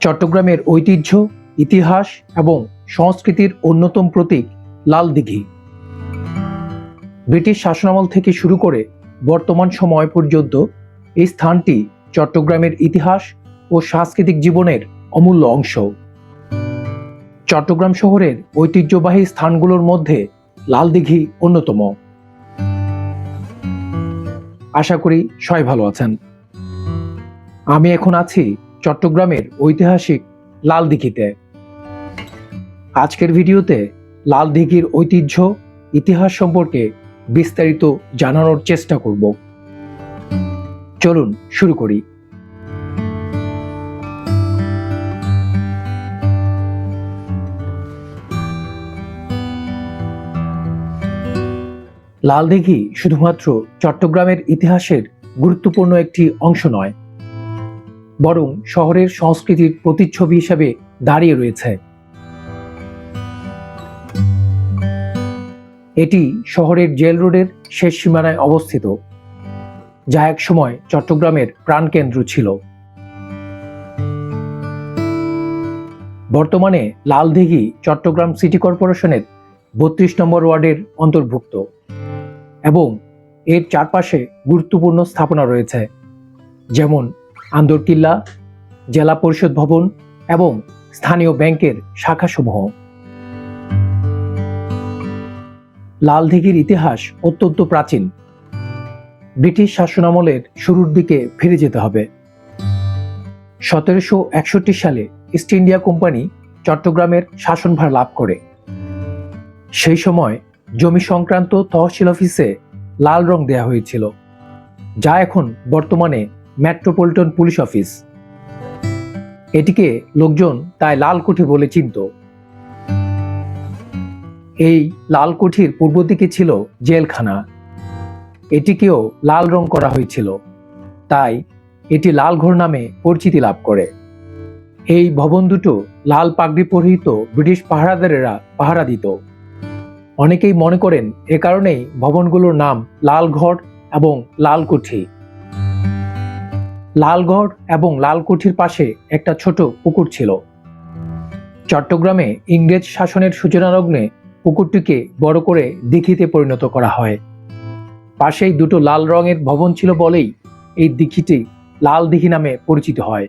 চট্টগ্রামের ঐতিহ্য, ইতিহাস এবং সংস্কৃতির অন্যতম প্রতীক লাল দিঘি ব্রিটিশ শাসনামল থেকে শুরু করে বর্তমান সময় পর্যন্ত এই স্থানটি চট্টগ্রামের ইতিহাস ও সাংস্কৃতিক জীবনের অমূল্য অংশ। চট্টগ্রাম শহরের ঐতিহ্যবাহী স্থানগুলোর মধ্যে লাল দিঘি অন্যতম। আশা করি সবাই ভালো আছেন। আমি এখন আছি চট্টগ্রামের ঐতিহাসিক লাল দিঘিতে আজকের ভিডিওতে লাল দিঘির ঐতিহ্য, ইতিহাস সম্পর্কে বিস্তারিত জানানোর চেষ্টা করব। চলুন শুরু করি। লাল দিঘি শুধুমাত্র চট্টগ্রামের ইতিহাসের গুরুত্বপূর্ণ একটি অংশ নয় বরং শহরের সংস্কৃতির প্রতিচ্ছবি হিসাবে দাঁড়িয়ে রয়েছে। এটি শহরের জেল রোডের শেষ সীমানায় অবস্থিত, যা এক সময় চট্টগ্রামের প্রাণকেন্দ্র ছিল। বর্তমানে লালদিঘি চট্টগ্রাম সিটি কর্পোরেশনের বত্রিশ নম্বর ওয়ার্ডের অন্তর্ভুক্ত এবং এর চারপাশে গুরুত্বপূর্ণ স্থাপনা রয়েছে, যেমন আন্দরকিল্লা জেলা পরিষদ ভবন এবং স্থানীয় ব্যাংকের শাখাসমূহ। লালদিঘির ইতিহাস অত্যন্ত প্রাচীন। ব্রিটিশ শাসনামলের শুরুর দিকে ফিরে যেতে হবে। সতেরোশো একষট্টি সালে ইস্ট ইন্ডিয়া কোম্পানি চট্টগ্রামের শাসনভার লাভ করে। সেই সময় জমি সংক্রান্ত তহসিল অফিসে লাল রং দেয়া হয়েছিল, যা এখন বর্তমানে মেট্রোপলিটন পুলিশ অফিস। এটিকে লোকজন তাই লালকুঠি বলে চিনত। এই লালকুঠির পূর্ব দিকে ছিল জেলখানা। এটিকেও লাল রং করা হয়েছিল। তাই এটি লালঘর নামে পরিচিতি লাভ করে। এই ভবন দুটো লাল পাগড়ি পরিহিত ব্রিটিশ পাহারাদারেরা পাহারা দিত। অনেকেই মনে করেন এ কারণেই ভবনগুলোর নাম লালঘর এবং লালকুঠি লালগড় এবং লালকুঠির পাশে একটা ছোট পুকুর ছিল। চট্টগ্রামে ইংরেজ শাসনের সূচনালগ্নে পুকুরটিকে বড় করে দিঘিতে পরিণত করা হয়। পাশেই দুটো লাল রঙের ভবন ছিল বলেই এই দিঘিটি লাল দিঘি নামে পরিচিত হয়।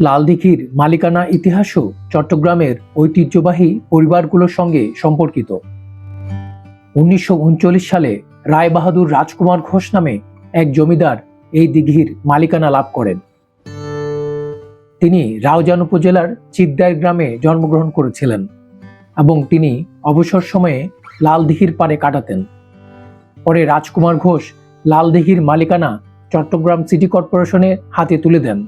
লাল দিঘির মালিকানা ইতিহাসও চট্টগ্রামের ঐতিহ্যবাহী পরিবারগুলোর সঙ্গে সম্পর্কিত। উনিশশো উনচল্লিশ সালে রায় বাহাদুর রাজকুমার ঘোষ নামে এক জমিদার এই দিঘির মালিকানা লাভ করেন। তিনি রাউজান উপজেলার চিদ্দার গ্রামে জন্মগ্রহণ করেছিলেন এবং তিনি অবসর সময়ে লাল দিঘির পারে কাটাতেন। পরে রাজকুমার ঘোষ লাল দিঘির মালিকানা চট্টগ্রাম সিটি কর্পোরেশনের হাতে তুলে দেন।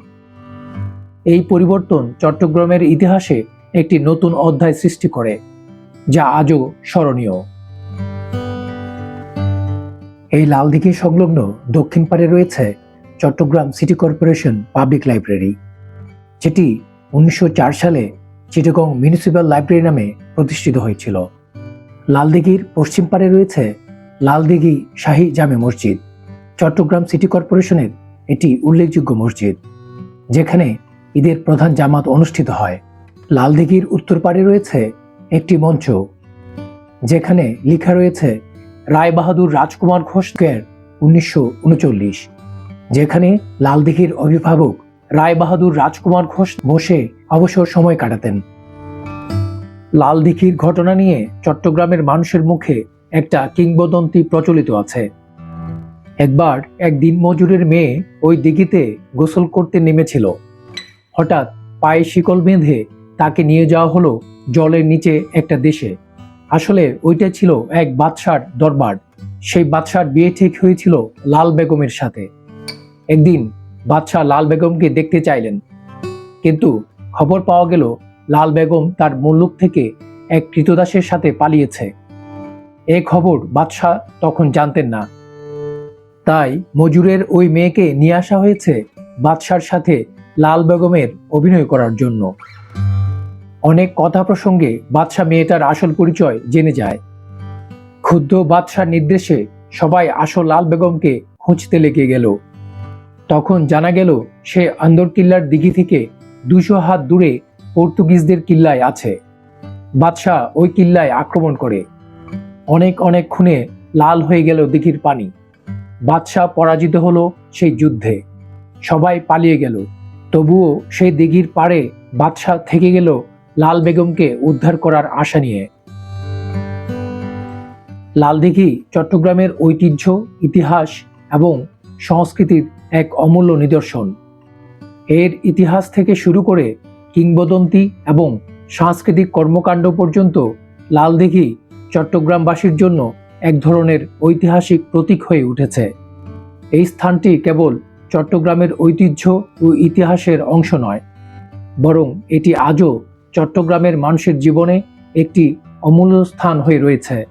এই পরিবর্তন চট্টগ্রামের ইতিহাসে একটি নতুন অধ্যায় সৃষ্টি করে, যা আজও স্মরণীয়। এই লালদিঘি সংলগ্ন দক্ষিণ পারে রয়েছে Chittagong city corporation public library, যেটি উনিশশো চার সালে চিটাগং মিউনিসিপ্যাল লাইব্রেরি নামে প্রতিষ্ঠিত হয়েছিল। লালদিঘির পশ্চিম পারে রয়েছে লালদিঘি শাহী জামে মসজিদ, চট্টগ্রাম সিটি কর্পোরেশনের এটি উল্লেখযোগ্য মসজিদ, যেখানে ঈদের প্রধান জামাত অনুষ্ঠিত হয়। লালদিঘির উত্তর পারে রয়েছে একটি মঞ্চ, যেখানে লেখা রয়েছে রায় বাহাদুর রাজকুমার ঘোষকের উনিশশো উনচল্লিশ, যেখানে লালদিঘির অভিভাবক রায় বাহাদুর রাজকুমার ঘোষ বসে অবসর সময় কাটাতেন। লালদিঘির ঘটনা নিয়ে চট্টগ্রামের মানুষের মুখে একটা কিংবদন্তি প্রচলিত আছে। একবার এক দিনমজুরের মেয়ে ওই দিঘিতে গোসল করতে নেমেছিল। হঠাৎ পায়ে শিকল বেঁধে তাকে নিয়ে যাওয়া হলো জলের নিচে একটা দেশে। আসলে ওইটা ছিল এক বাদশার দরবার। সেই বাদশার বিয়ে ঠিক হয়েছিল লাল বেগমের সাথে। একদিন বাদশাহ লাল বেগমকে দেখতে চাইলেন। কিন্তু খবর পাওয়া গেল, লাল বেগম তার মুল্লুক থেকে এক কৃতদাসের সাথে পালিয়েছে। এ খবর বাদশাহ তখন জানতেন না। তাই মজুরের ওই মেয়েকে নিয়ে আসা হয়েছে বাদশার সাথে লাল বেগমের অভিনয় করার জন্য। অনেক কথা প্রসঙ্গে বাদশাহ মেয়েটার আসল পরিচয় জেনে যায়। ক্ষুদ্র বাদশার নির্দেশে সবাই আসল লাল বেগমকে খুঁজতে লেগে গেল। তখন জানা গেল, সে আন্দরকিল্লার দিঘি থেকে দুশো হাত দূরে পর্তুগিজদের কিল্লায় আছে। বাদশাহ ওই কিল্লায় আক্রমণ করে। অনেক অনেক খুনে লাল হয়ে গেল দিঘির পানি। বাদশাহ পরাজিত হলো সেই যুদ্ধে। সবাই পালিয়ে গেল। তবুও সেই দিঘির পাড়ে বাদশাহ থেকে গেল লাল বেগমকে উদ্ধার করার আশা নিয়ে। লাল দিঘি চট্টগ্রামের ঐতিহ্য, ইতিহাস এবং সংস্কৃতির এক অমূল্য নিদর্শন। এর ইতিহাস থেকে শুরু করে কিংবদন্তি এবং সাংস্কৃতিক কর্মকাণ্ড পর্যন্ত লাল দিঘি চট্টগ্রামবাসীর জন্য এক ধরনের ঐতিহাসিক প্রতীক হয়ে উঠেছে। এই স্থানটি কেবল চট্টগ্রামের ঐতিহ্য ও ইতিহাসের অংশ নয়, বরং এটি আজও চট্টগ্রামের মানুষের জীবনে একটি অমূল্য স্থান হয়ে রয়েছে।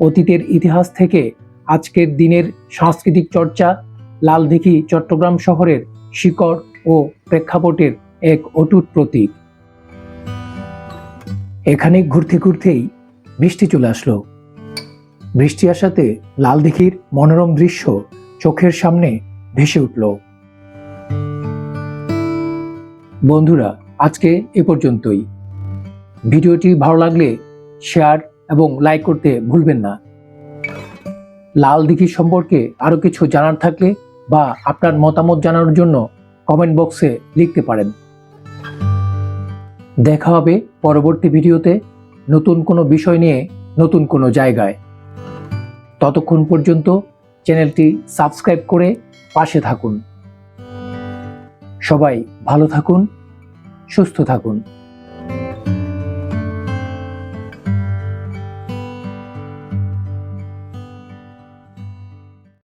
অতীতের ইতিহাস থেকে আজকের দিনের সাংস্কৃতিক চর্চা, লালদিঘি চট্টগ্রাম শহরের শিকড় ও প্রেক্ষাপটের এক অটুট প্রতীক। এখানে ঘুরতে ঘুরতেই বৃষ্টি চলে আসলো। বৃষ্টি আসাতে লালদিঘির মনোরম দৃশ্য চোখের সামনে ভেসে উঠল। বন্ধুরা আজকে এ পর্যন্তই। ভিডিওটি ভালো লাগলে শেয়ার এবং লাইক করতে ভুলবেন না। লাল দিঘি সম্পর্কে আরও কিছু জানার থাকলে বা আপনার মতামত জানানোর জন্য কমেন্ট বক্সে লিখতে পারেন। দেখা হবে পরবর্তী ভিডিওতে নতুন কোনো বিষয় নিয়ে নতুন কোনো জায়গায়। ততক্ষণ পর্যন্ত চ্যানেলটি সাবস্ক্রাইব করে পাশে থাকুন। সবাই ভালো থাকুন। সুস্থ থাকুন।